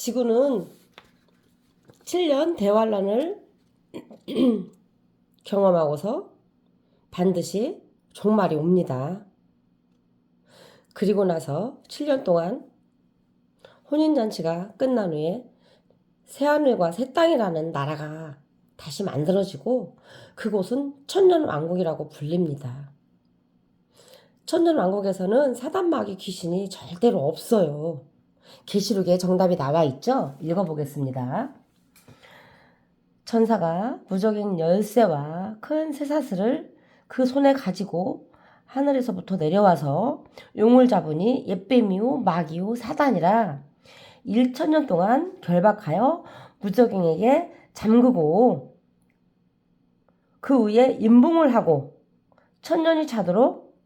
지구는 7년 대환란을 경험하고서 반드시 종말이 옵니다. 그리고 나서 7년 동안 혼인잔치가 끝난 후에 새하늘과 새 땅이라는 나라가 다시 만들어지고 그곳은 천년왕국이라고 불립니다. 천년왕국에서는 사단마귀 귀신이 절대로 없어요. 계시록에 정답이 나와 있죠? 읽어보겠습니다. 천사가 무적인 열쇠와 큰 쇠사슬을 그 손에 가지고 하늘에서부터 내려와서 용을 잡으니 옛뱀이요 마귀요 사단이라 1천년 동안 결박하여 무적인에게 잠그고 그 위에 임봉을 하고 천년이 차도록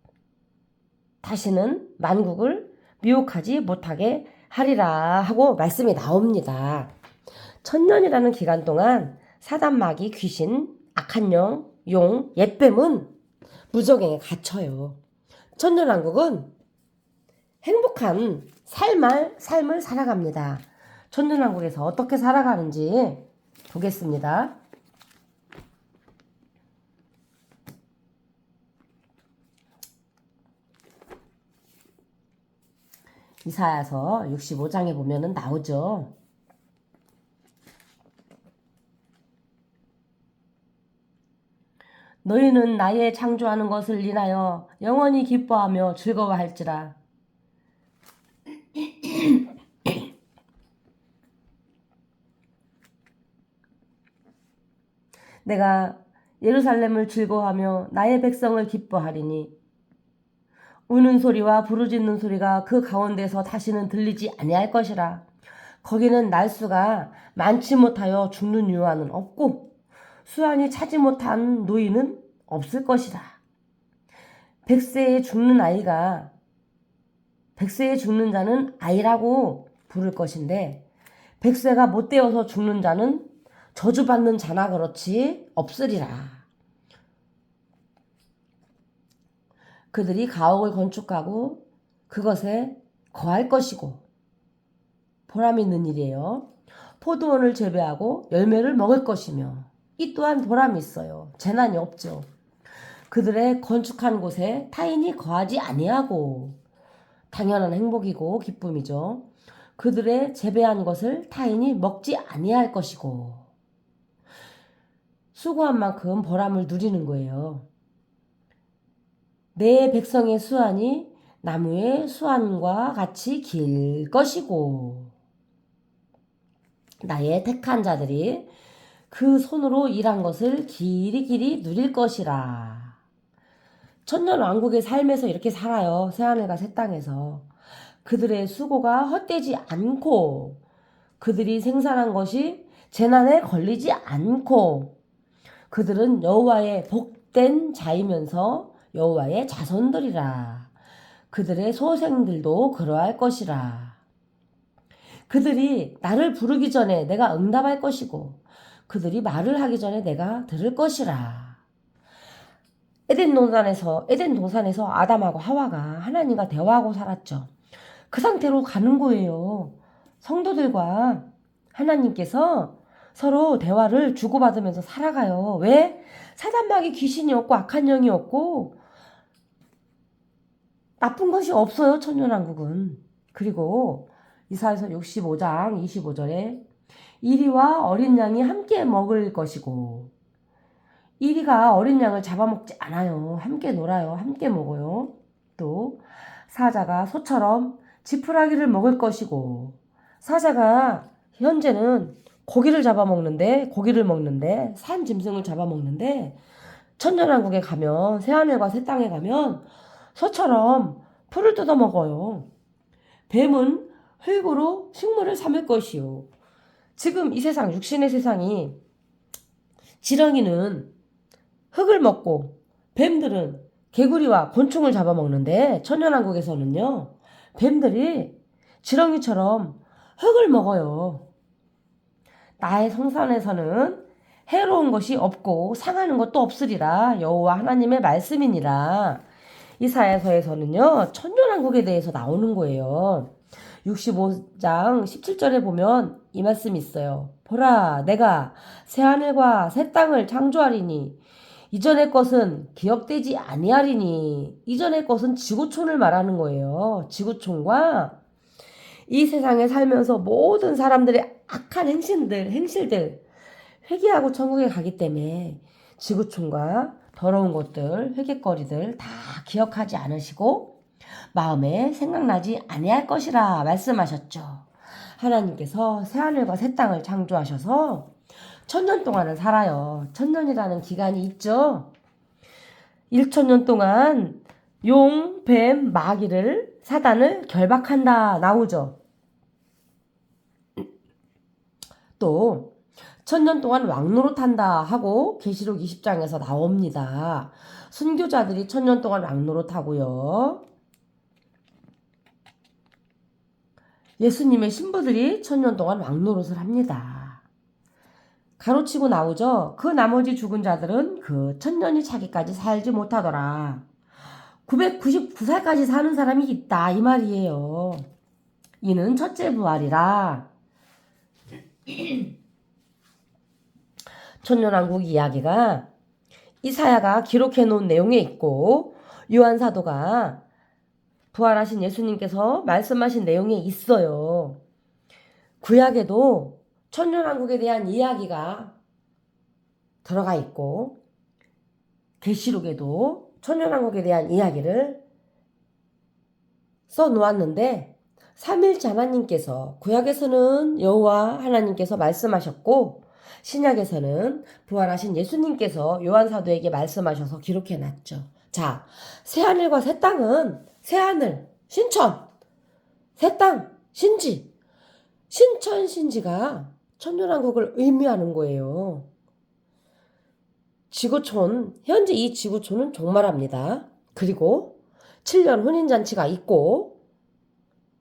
다시는 만국을 미혹하지 못하게 하리라 하고 말씀이 나옵니다. 천년이라는 기간 동안 사단 마귀 귀신 악한 영, 용, 옛뱀은 무적행에 갇혀요. 천년왕국은 행복한 삶을, 삶을 살아갑니다. 천년왕국에서 어떻게 살아가는지 보겠습니다. 이사야서 65장에 보면은 나오죠. 너희는 나의 창조하는 것을 인하여 영원히 기뻐하며 즐거워할지라. 내가 예루살렘을 즐거워하며 나의 백성을 기뻐하리니 우는 소리와 부르짖는 소리가 그 가운데서 다시는 들리지 아니할 것이라. 거기는 날수가 많지 못하여 죽는 유아는 없고 수완이 차지 못한 노인은 없을 것이다. 백세에 죽는 아이가 백세에 죽는 자는 아이라고 부를 것인데 백세가 못 되어서 죽는 자는 저주받는 자나 그렇지 없으리라. 그들이 가옥을 건축하고 그것에 거할 것이고 보람 있는 일이에요. 포도원을 재배하고 열매를 먹을 것이며 이 또한 보람이 있어요. 재난이 없죠. 그들의 건축한 곳에 타인이 거하지 아니하고 당연한 행복이고 기쁨이죠. 그들의 재배한 것을 타인이 먹지 아니할 것이고 수고한 만큼 보람을 누리는 거예요. 내 백성의 수완이 나무의 수완과 같이 길 것이고 나의 택한 자들이 그 손으로 일한 것을 길이 길이 누릴 것이라. 천년 왕국의 삶에서 이렇게 살아요. 새하늘과 새 땅에서. 그들의 수고가 헛되지 않고 그들이 생산한 것이 재난에 걸리지 않고 그들은 여호와의 복된 자이면서 여호와의 자손들이라. 그들의 소생들도 그러할 것이라. 그들이 나를 부르기 전에 내가 응답할 것이고 그들이 말을 하기 전에 내가 들을 것이라. 에덴 동산에서 에덴 동산에서 아담하고 하와가 하나님과 대화하고 살았죠. 그 상태로 가는 거예요. 성도들과 하나님께서 서로 대화를 주고받으면서 살아가요. 왜? 사단마귀 귀신이 없고 악한 영이 없고 나쁜 것이 없어요. 천년왕국은. 그리고 이사에서 65장 25절에 이리와 어린 양이 함께 먹을 것이고 이리가 어린 양을 잡아먹지 않아요. 함께 놀아요. 함께 먹어요. 또 사자가 소처럼 지푸라기를 먹을 것이고 사자가 현재는 고기를 잡아먹는데 고기를 먹는데 산 짐승을 잡아먹는데 천년왕국에 가면 새하늘과 새 땅에 가면 소처럼 풀을 뜯어 먹어요. 뱀은 흙으로 식물을 삼을 것이요. 지금 이 세상 육신의 세상이 지렁이는 흙을 먹고 뱀들은 개구리와 곤충을 잡아먹는데 천연왕국에서는요 뱀들이 지렁이처럼 흙을 먹어요. 나의 성산에서는 해로운 것이 없고 상하는 것도 없으리라 여호와 하나님의 말씀이니라 이사야서에서는요 천년왕국에 대해서 나오는 거예요. 65장 17절에 보면 이 말씀이 있어요. 보라, 내가 새 하늘과 새 땅을 창조하리니 이전의 것은 기억되지 아니하리니 이전의 것은 지구촌을 말하는 거예요. 지구촌과 이 세상에 살면서 모든 사람들의 악한 행실들, 행실들 회개하고 천국에 가기 때문에 지구촌과 더러운 것들, 회개거리들 다 기억하지 않으시고 마음에 생각나지 아니할 것이라 말씀하셨죠. 하나님께서 새 하늘과 새 땅을 창조하셔서 천년 동안을 살아요. 천년이라는 기간이 있죠. 1천년 동안 용, 뱀, 마귀를 사단을 결박한다 나오죠. 또 천년 동안 왕노릇한다 하고 계시록 20장에서 나옵니다. 순교자들이 천년 동안 왕노릇하고요. 예수님의 신부들이 천년 동안 왕노릇을 합니다. 가로치고 나오죠. 그 나머지 죽은 자들은 그 천년이 차기까지 살지 못하더라. 999살까지 사는 사람이 있다 이 말이에요. 이는 첫째 부활이라. 천년왕국 이야기가 이사야가 기록해 놓은 내용에 있고 요한 사도가 부활하신 예수님께서 말씀하신 내용에 있어요. 구약에도 천년왕국에 대한 이야기가 들어가 있고 계시록에도 천년왕국에 대한 이야기를 써 놓았는데 삼일째 하나님께서 구약에서는 여호와 하나님께서 말씀하셨고 신약에서는 부활하신 예수님께서 요한 사도에게 말씀하셔서 기록해 놨죠. 자, 새 하늘과 새 땅은 새 하늘, 신천, 새 땅, 신지. 신천 신지가 천년왕국을 의미하는 거예요. 지구촌, 현재 이 지구촌은 종말합니다. 그리고 7년 혼인잔치가 있고,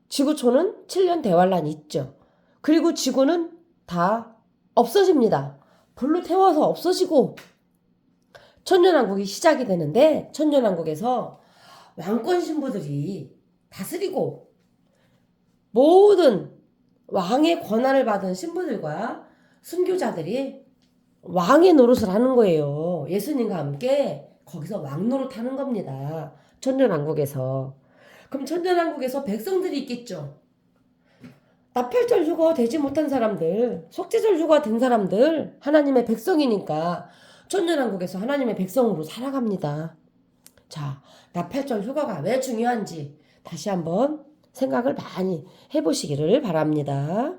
지구촌은 7년 대환란이 있죠. 그리고 지구는 다 없어집니다. 불로 태워서 없어지고, 천년왕국이 시작이 되는데, 천년왕국에서 왕권 신부들이 다스리고, 모든 왕의 권한을 받은 신부들과 순교자들이 왕의 노릇을 하는 거예요. 예수님과 함께 거기서 왕 노릇 하는 겁니다. 천년왕국에서. 그럼 천년왕국에서 백성들이 있겠죠. 나팔절 휴가 되지 못한 사람들, 속죄절 휴가 된 사람들, 하나님의 백성이니까 천년왕국에서 하나님의 백성으로 살아갑니다. 자, 나팔절 휴가가 왜 중요한지 다시 한번 생각을 많이 해보시기를 바랍니다.